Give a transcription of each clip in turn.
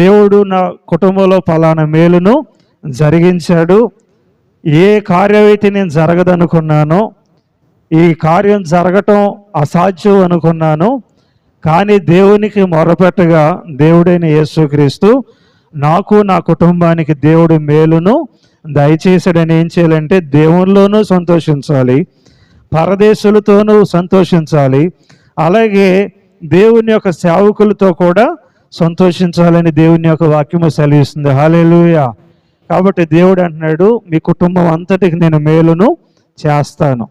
దేవుడు నా కుటుంబంలో పలానా మేలును జరిగించాడు. ఏ కార్యం అయితే నేను జరగదనుకున్నానో ఈ కార్యం జరగటం అసాధ్యం అనుకున్నాను. కానీ దేవునికి మొరపెట్టగా దేవుడైన యేసుక్రీస్తు నాకు నా కుటుంబానికి దేవుడు మేలును దయచేసాడని ఏం చేయాలంటే దేవునిలోనూ సంతోషించాలి. పరదేశులతోనూ సంతోషించాలి. అలాగే దేవుని యొక్క సేవకులతో కూడా సంతోషించాలని దేవుని యొక్క వాక్యము సెలవిస్తుంది. హాలేలుయా కాబట్టి దేవుడు అంటున్నాడు మీ కుటుంబం అంతటికి నేను మేలును చేస్తాను.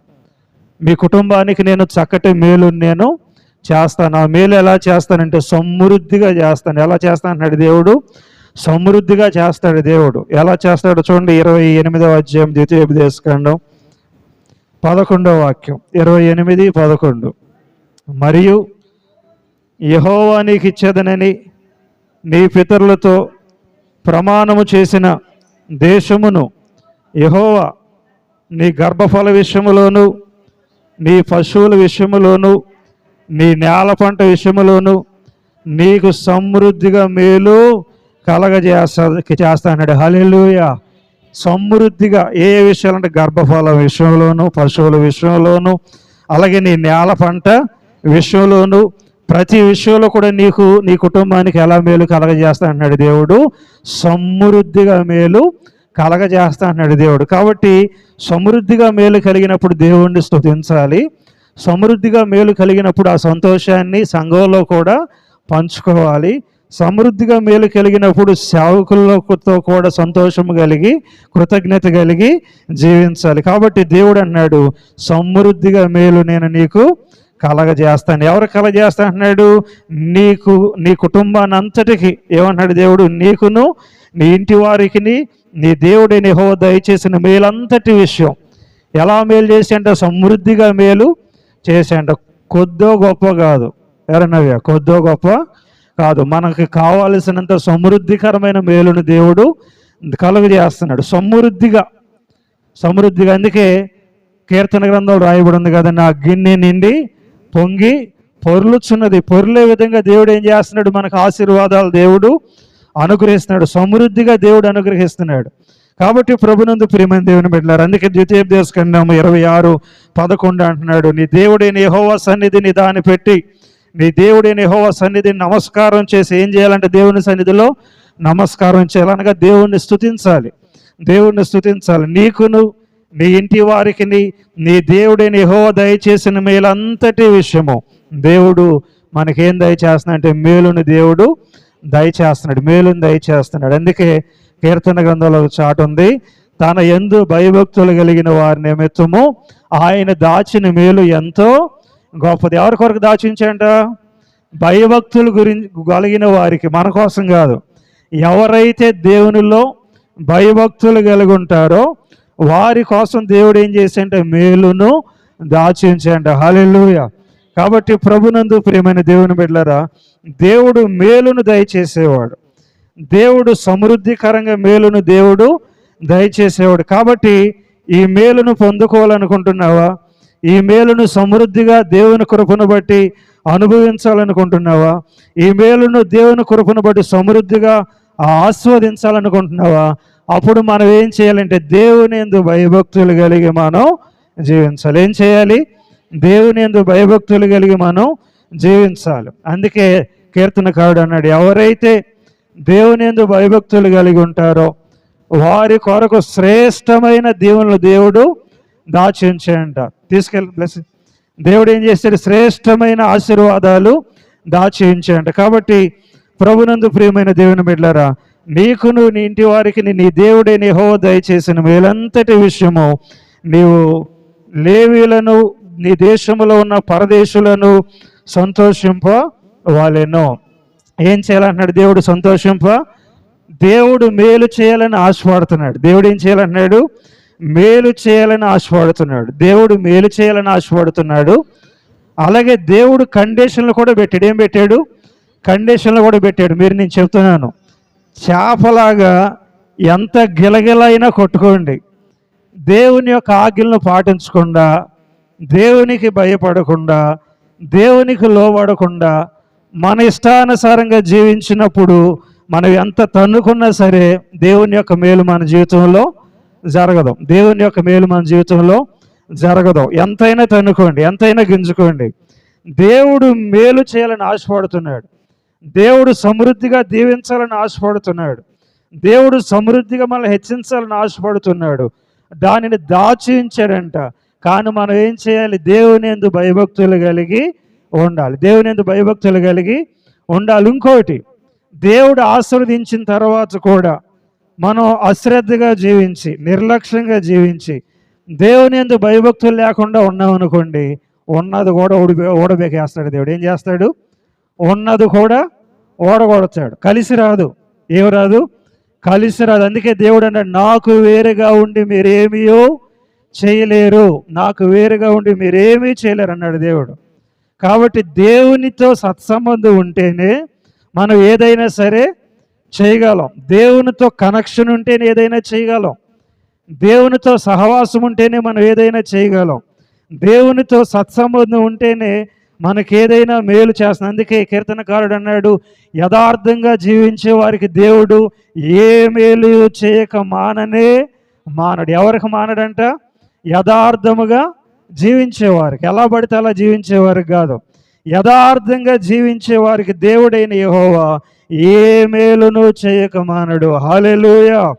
మీ కుటుంబానికి నేను చక్కటి మేలు నేను చేస్తాను. ఆ మేలు ఎలా చేస్తానంటే సమృద్ధిగా చేస్తాను. ఎలా చేస్తాను అన్నాడు దేవుడు? సమృద్ధిగా చేస్తాడు దేవుడు. ఎలా చేస్తాడో చూడండి ఇరవై ఎనిమిదవ అధ్యాయం ద్వితీయోపదేశకాండం పదకొండవ వాక్యం. ఇరవై ఎనిమిది పదకొండు. మరియు యహోవానికి ఇచ్చేదనని నీ పితరులతో ప్రమాణము చేసిన దేశమును యహోవా నీ గర్భఫల విషయములోను నీ పశువుల విషయములోను నీ నేల పంట విషయములోను నీకు సమృద్ధిగా మేలు కలగజేస్తా చేస్తాడు హల్లెలూయా. సమృద్ధిగా ఏ విషయాలంటే విషయాలు అంటే గర్భఫల విషయంలోను పశువుల విషయంలోను అలాగే నీ నేల పంట విషయంలోను ప్రతి విషయంలో కూడా నీకు నీ కుటుంబానికి ఎలా మేలు కలగజేస్తా అన్నాడు దేవుడు. సమృద్ధిగా మేలు కలగజేస్తా అన్నాడు దేవుడు. కాబట్టి సమృద్ధిగా మేలు కలిగినప్పుడు దేవుణ్ణి స్థుతించాలి సమృద్ధిగా మేలు కలిగినప్పుడు ఆ సంతోషాన్ని సంఘంలో కూడా పంచుకోవాలి. సమృద్ధిగా మేలు కలిగినప్పుడు సేవకులతో కూడా సంతోషం కలిగి కృతజ్ఞత కలిగి జీవించాలి. కాబట్టి దేవుడు అన్నాడు సమృద్ధిగా మేలు నేను నీకు కలగజేస్తాను ఎవరు కలగజేస్తా అంటున్నాడు నీకు నీ కుటుంబాన్ని అంతటికి ఏమన్నాడు దేవుడు? నీకును నీ ఇంటి వారికి నీ దేవుడిని హో దయచేసిన మేలంతటి విషయం. ఎలా మేలు చేసి సమృద్ధిగా మేలు చేసి కొద్దో గొప్ప కాదు. ఎవరన్నవ్యా కొద్దో గొప్ప కాదు. మనకి కావలసినంత సమృద్ధికరమైన మేలును దేవుడు కలుగజేస్తున్నాడు. సమృద్ధిగా. సమృద్ధిగా. అందుకే కీర్తన గ్రంథంలో రాయబడి ఉంది కదా నా గిన్నె నిండి పొంగి పొర్లుచున్నది. పొర్లే విధంగా దేవుడు ఏం చేస్తున్నాడు? మనకు ఆశీర్వాదాలు దేవుడు అనుగ్రహిస్తున్నాడు. సమృద్ధిగా దేవుడు అనుగ్రహిస్తున్నాడు. కాబట్టి ప్రభునందు ప్రియమైన దేవుని పెట్టారు అందుకే ద్వితీయ ఖండం ఇరవై ఆరు పదకొండు అంటున్నాడు నీ దేవుడైన యెహోవా సన్నిధిని దాన్ని పెట్టి నీ దేవుడైన యెహోవా సన్నిధిని నమస్కారం చేసి ఏం చేయాలంటే దేవుని సన్నిధిలో నమస్కారం చేయాలనగా దేవుణ్ణి స్తుతించాలి. దేవుణ్ణి స్తుతించాలి. నీకును నీ ఇంటి వారికి నీ దేవుడైన యెహోవా దయచేసిన మేలంతటి విషయము. దేవుడు మనకేం దయచేస్తున్నాడు అంటే మేలుని దేవుడు దయచేస్తున్నాడు మేలుని దయచేస్తున్నాడు. అందుకే కీర్తన గ్రంథంలో ఒక చాటు ఉంది తన ఎందు భయభక్తులు కలిగిన వారి నిమిత్తము ఆయన దాచిన మేలు ఎంతో గొప్పది. ఎవరి కొరకు దాచించంట భయభక్తులు గురించి కలిగిన వారికి మన కోసం కాదు. ఎవరైతే దేవునిలో భయభక్తులు కలిగి ఉంటారో వారి కోసం దేవుడు ఏం చేసంటే మేలును దాచించంట హల్లెలూయా. కాబట్టి ప్రభునందు ప్రియమైన దేవుని బిడ్డలరా దేవుడు మేలును దయచేసేవాడు. దేవుడు సమృద్ధికరంగా మేలును దేవుడు దయచేసేవాడు. కాబట్టి ఈ మేలును పొందుకోవాలనుకుంటున్నావా? ఈ మేలును సమృద్ధిగా దేవుని కృపను బట్టి అనుభవించాలనుకుంటున్నావా? ఈ మేలును దేవుని కృపను బట్టి సమృద్ధిగా ఆస్వాదించాలనుకుంటున్నావా? అప్పుడు మనం ఏం చేయాలంటే దేవుని ఎందు భయభక్తులు కలిగి మనం జీవించాలి. ఏం చేయాలి? దేవుని ఎందు భయభక్తులు కలిగి మనం జీవించాలి. అందుకే కీర్తనకారుడు అన్నాడు ఎవరైతే దేవుని ఎందు భయభక్తులు కలిగి ఉంటారో వారి కొరకు శ్రేష్టమైన దేవుని దేవుడు దాచించంట తీసుకెళ్ళి ప్లస్ దేవుడు ఏం చేస్తాడు? శ్రేష్టమైన ఆశీర్వాదాలు దాచించంట కాబట్టి ప్రభునందు ప్రియమైన దేవుని బిడ్డలారా నీకును నీ ఇంటి వారికి నీ దేవుడే నిహో దయచేసిన మేలంతటి విషయము నీవు లేవీలను నీ దేశంలో ఉన్న పరదేశులను సంతోషింప వాళ్ళెనో ఏం చేయాలంటున్నాడు దేవుడు సంతోషింప? దేవుడు మేలు చేయాలని ఆశపడుతున్నాడు. దేవుడు ఏం చేయాలంటున్నాడు? మేలు చేయాలని ఆశపడుతున్నాడు. దేవుడు మేలు చేయాలని ఆశపడుతున్నాడు. అలాగే దేవుడు కండిషన్లు కూడా పెట్టాడు. ఏం పెట్టాడు? కండిషన్లు కూడా పెట్టాడు. మీరు నేను చెప్తున్నాను. చేపలాగా ఎంత గిలగిలైనా కొట్టుకోండి. దేవుని యొక్క ఆజ్ఞలను పాటించకుండా దేవునికి భయపడకుండా దేవునికి లోబడకుండా మన ఇష్టానుసారంగా జీవించినప్పుడు మనం ఎంత తన్నుకున్నా సరే దేవుని యొక్క మేలు మన జీవితంలో జరగదు. దేవుని యొక్క మేలు మన జీవితంలో జరగదు. ఎంతైనా తన్నుకోండి ఎంతైనా గింజుకోండి. దేవుడు మేలు చేయాలని ఆశపడుతున్నాడు. దేవుడు సమృద్ధిగా దీవించాలని ఆశపడుతున్నాడు. దేవుడు సమృద్ధిగా మనల్ని హెచ్చించాలని ఆశపడుతున్నాడు. దానిని దాచించాడంట. కానీ మనం ఏం చేయాలి? దేవుని ఎందు భయభక్తులు కలిగి ఉండాలి. దేవుని ఎందు భయభక్తులు కలిగి ఉండాలి. ఇంకోటి దేవుడు ఆశీర్వదించిన తర్వాత కూడా మనం అశ్రద్ధగా జీవించి నిర్లక్ష్యంగా జీవించి దేవుని ఎందు భయభక్తులు లేకుండా ఉన్నామనుకోండి ఉన్నది కూడా ఓడిపో ఓడబెకేస్తాడు దేవుడు. ఏం చేస్తాడు? ఉన్నది కూడా ఓడగొడతాడు. కలిసి రాదు. ఏం రాదు? కలిసి రాదు. అందుకే దేవుడు అన్నాడు నాకు వేరుగా ఉండి మీరేమీయో చేయలేరు. నాకు వేరుగా ఉండి మీరేమీ చేయలేరు అన్నాడు దేవుడు. కాబట్టి దేవునితో సత్సంబంధం ఉంటేనే మనం ఏదైనా సరే చేయగలం. దేవునితో కనెక్షన్ ఉంటేనే ఏదైనా చేయగలం. దేవునితో సహవాసం ఉంటేనే మనం ఏదైనా చేయగలం. దేవునితో సత్సంబంధం ఉంటేనే మనకి ఏదైనా మేలు చేస్తుంది అందుకే కీర్తనకారుడు అన్నాడు యథార్థంగా జీవించే వారికి దేవుడు ఏ మేలు చేయక మాననే మానడు. ఎవరికి మానడంట? యథార్థముగా జీవించేవారికి. ఎలా పడితే అలా జీవించేవారికి కాదు. యథార్థంగా జీవించే వారికి దేవుడైన యహోవా ఏ మేలును చేయక మానడు. హాలెలూయ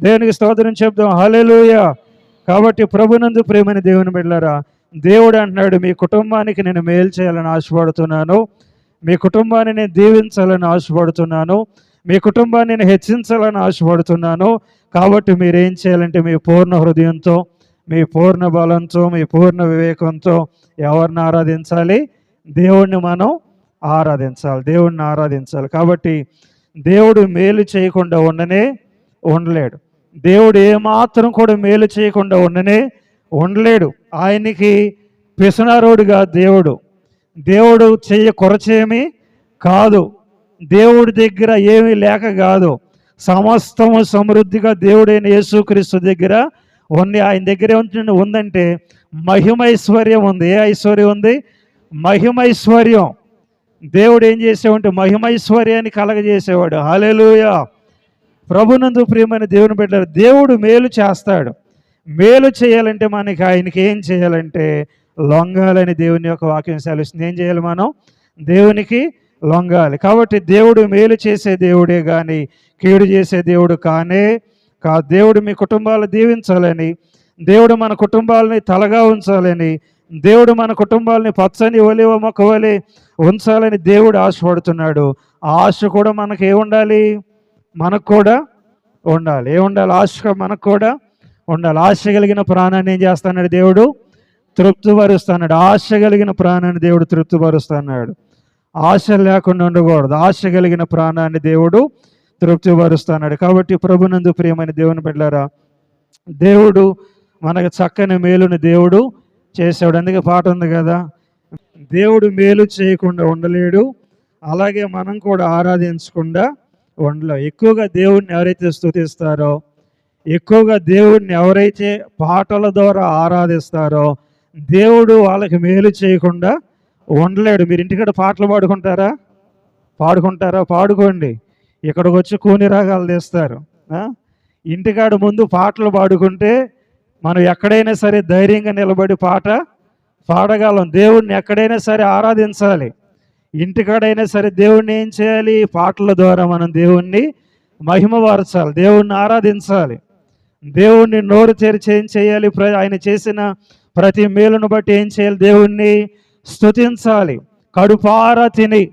దేవునికి స్తోత్రం చెప్దాం. హలెలుయ కాబట్టి ప్రభునందు ప్రేమని దేవుని బిడ్డారా దేవుడు అంటున్నాడు మీ కుటుంబానికి నేను మేలు చేయాలని ఆశపడుతున్నాను. మీ కుటుంబాన్ని నేను దీవించాలని ఆశపడుతున్నాను. మీ కుటుంబాన్ని నేను హెచ్చించాలని ఆశపడుతున్నాను. కాబట్టి మీరు ఏం చేయాలంటే మీ పూర్ణ హృదయంతో మీ పూర్ణ బలంతో మీ పూర్ణ వివేకంతో ఎవరిని ఆరాధించాలి? దేవుణ్ణి మనం ఆరాధించాలి. దేవుణ్ణి ఆరాధించాలి. కాబట్టి దేవుడు మేలు చేయకుండా ఉండనే ఉండలేడు. దేవుడు ఏమాత్రం కూడా మేలు చేయకుండా ఉండనే ఉండలేడు. ఆయనకి పిసనారోడుగా దేవుడు. దేవుడు చెయ్య కొరచేమి కాదు. దేవుడి దగ్గర ఏమీ లేక కాదు. సమస్తము సమృద్ధిగా దేవుడైన యేసుక్రీస్తు దగ్గర ఉంది ఆయన దగ్గర ఉందంటే మహిమైశ్వర్యం ఉంది. ఏ ఐశ్వర్యం ఉంది? మహిమైశ్వర్యం దేవుడు ఏం చేసేవంటే మహిమైశ్వర్యాన్ని కలగజేసేవాడు. హాలేలుయా ప్రభునందు ప్రియమైన దేవుని పెట్టారు దేవుడు మేలు చేస్తాడు. మేలు చేయాలంటే మనకి ఆయనకి ఏం చేయాలంటే లొంగాలని దేవుని యొక్క వాక్యం సెలవుస్తుంది. ఏం చేయాలి మనం? దేవునికి లొంగాలి. కాబట్టి దేవుడు మేలు చేసే దేవుడే కానీ కీడు చేసే దేవుడు కానే కా దేవుడు మీ కుటుంబాలు దీవించాలని దేవుడు మన కుటుంబాలని తలగా ఉంచాలని దేవుడు మన కుటుంబాలని పచ్చని ఒలివ మొక్కవలి ఉంచాలని దేవుడు ఆశపడుతున్నాడు. ఆ ఆశ కూడా మనకి ఏ ఉండాలి? మనకు కూడా ఉండాలి. ఏ ఉండాలి? ఆశ మనకు కూడా ఉండాలి. ఆశ కలిగిన ప్రాణాన్ని ఏం చేస్తున్నాడు దేవుడు? తృప్తిపరుస్తున్నాడు ఆశ కలిగిన ప్రాణాన్ని దేవుడు తృప్తిపరుస్తున్నాడు ఆశ లేకుండా ఉండకూడదు. ఆశ కలిగిన ప్రాణాన్ని దేవుడు తృప్తిపరుస్తున్నాడు కాబట్టి ప్రభునందు ప్రియమైన దేవుని బిడ్డారా దేవుడు మనకు చక్కని మేలుని దేవుడు చేసాడు అందుకే పాట ఉంది కదా దేవుడు మేలు చేయకుండా ఉండలేడు. అలాగే మనం కూడా ఆరాధించకుండా ఉండలేం. ఎక్కువగా దేవుడిని ఎవరైతే స్థుతిస్తారో ఎక్కువగా దేవుడిని ఎవరైతే పాటల ద్వారా ఆరాధిస్తారో దేవుడు వాళ్ళకి మేలు చేయకుండా ఉండలేడు. మీరు ఇంటికాడ పాటలు పాడుకుంటారా? పాడుకుంటారా? పాడుకోండి. ఇక్కడికి వచ్చి కూని రాగాలు తీస్తారు. ఇంటికాడ ముందు పాటలు పాడుకుంటే మనం ఎక్కడైనా సరే ధైర్యంగా నిలబడి పాట పాడగలం. దేవుణ్ణి ఎక్కడైనా సరే ఆరాధించాలి. ఇంటికాడైనా సరే దేవుణ్ణి ఏం చేయాలి? పాటల ద్వారా మనం దేవుణ్ణి మహిమపరచాలి. దేవుణ్ణి ఆరాధించాలి. దేవుణ్ణి నోరు తెరిచి ఏం చేయాలి? ప్ర- ఆయన చేసిన ప్రతి మేలును బట్టి ఏం చేయాలి? దేవుణ్ణి స్తుతించాలి. కడుపారా తిని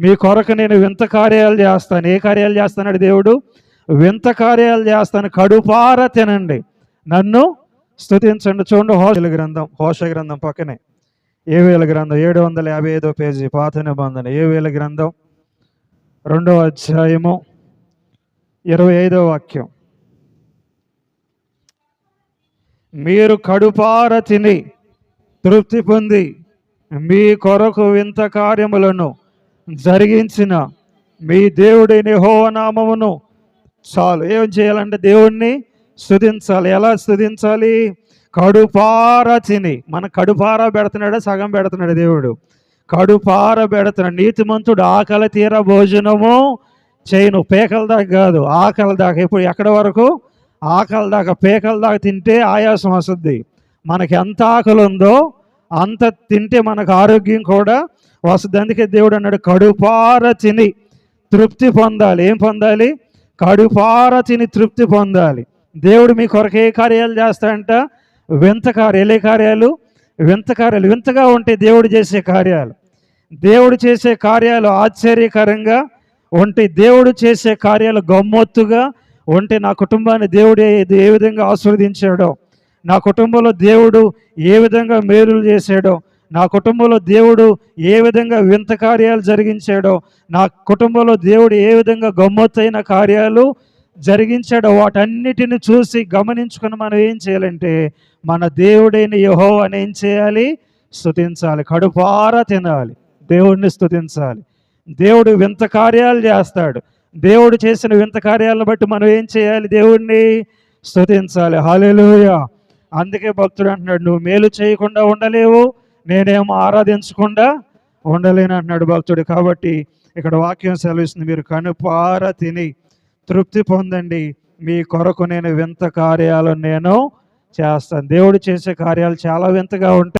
మీ కొరకు నేను వింత కార్యాలు చేస్తాను. ఏ కార్యాలు చేస్తాడు దేవుడు? వింత కార్యాలు చేస్తాను. కడుపారా తినండి. నన్ను స్తుతించండి. చూడండి హోషల గ్రంథం హోష గ్రంథం పక్కనే. ఏ వేల గ్రంథం ఏడు వందల యాభై ఐదో పేజీ పాత నిబంధన. ఏ వేల గ్రంథం రెండవ అధ్యాయము ఇరవై ఐదో వాక్యం. మీరు కడుపార తిని తృప్తి పొంది మీ కొరకు వింత కార్యములను జరిగించిన మీ దేవుడిని హోనామమును చాలు. ఏం చేయాలంటే దేవుణ్ణి స్థుతించాలి ఎలా స్థుతించాలి కడుపార తిని. మన కడుపార పెడుతున్నాడా? సగం పెడుతున్నాడు దేవుడు? కడుపార పెడుతున్నాడు నీతిమంతుడు ఆకలి తీర భోజనము చేయను. పేకల దాకా కాదు ఆకలి దాకా. ఇప్పుడు ఎక్కడి వరకు? ఆకలి దాకా పేకల దాకా తింటే ఆయాసం వస్తుంది. మనకి ఎంత ఆకలి ఉందో అంత తింటే మనకు ఆరోగ్యం కూడా వస్తుంది. అందుకే దేవుడు అన్నాడు కడుపార తిని తృప్తి పొందాలి. ఏం పొందాలి? కడుపార తిని తృప్తి పొందాలి. దేవుడు మీ కొరకు ఏ కార్యాలు చేస్తాడంట? వింత కార్యాలు. ఏ కార్యాలు? వింత కార్యాలు. వింతగా ఉంటే దేవుడు చేసే కార్యాలు. దేవుడు చేసే కార్యాలు ఆశ్చర్యకరంగా ఉంటాయి దేవుడు చేసే కార్యాలు గమ్మొత్తుగా ఉంటే నా కుటుంబాన్ని దేవుడు ఏ విధంగా ఆస్వాదించాడో నా కుటుంబంలో దేవుడు ఏ విధంగా మేలులు చేశాడో నా కుటుంబంలో దేవుడు ఏ విధంగా వింత కార్యాలు జరిగించాడో నా కుటుంబంలో దేవుడు ఏ విధంగా గమ్మత్తైన కార్యాలు జరిగించాడో వాటన్నిటిని చూసి గమనించుకుని మనం ఏం చేయాలంటే మన దేవుడైన యహో అని ఏం చేయాలి? స్థుతించాలి కడుపారా తినాలి. దేవుడిని స్థుతించాలి దేవుడు వింత కార్యాలు చేస్తాడు. దేవుడు చేసిన వింత కార్యాలను బట్టి మనం ఏం చేయాలి? దేవుడిని స్థుతించాలి హాలేలుయ అందుకే భక్తుడు అంటున్నాడు నువ్వు మేలు చేయకుండా ఉండలేవు నేనేమో ఆరాధించకుండా ఉండలేను అంటున్నాడు భక్తుడు. కాబట్టి ఇక్కడ వాక్యం సెలవిస్తుంది మీరు కనుపార తిని తృప్తి పొందండి. మీ కొరకు నేను వింత కార్యాలు నేను చేస్తాను. దేవుడు చేసే కార్యాలు చాలా వింతగా ఉంటాయి.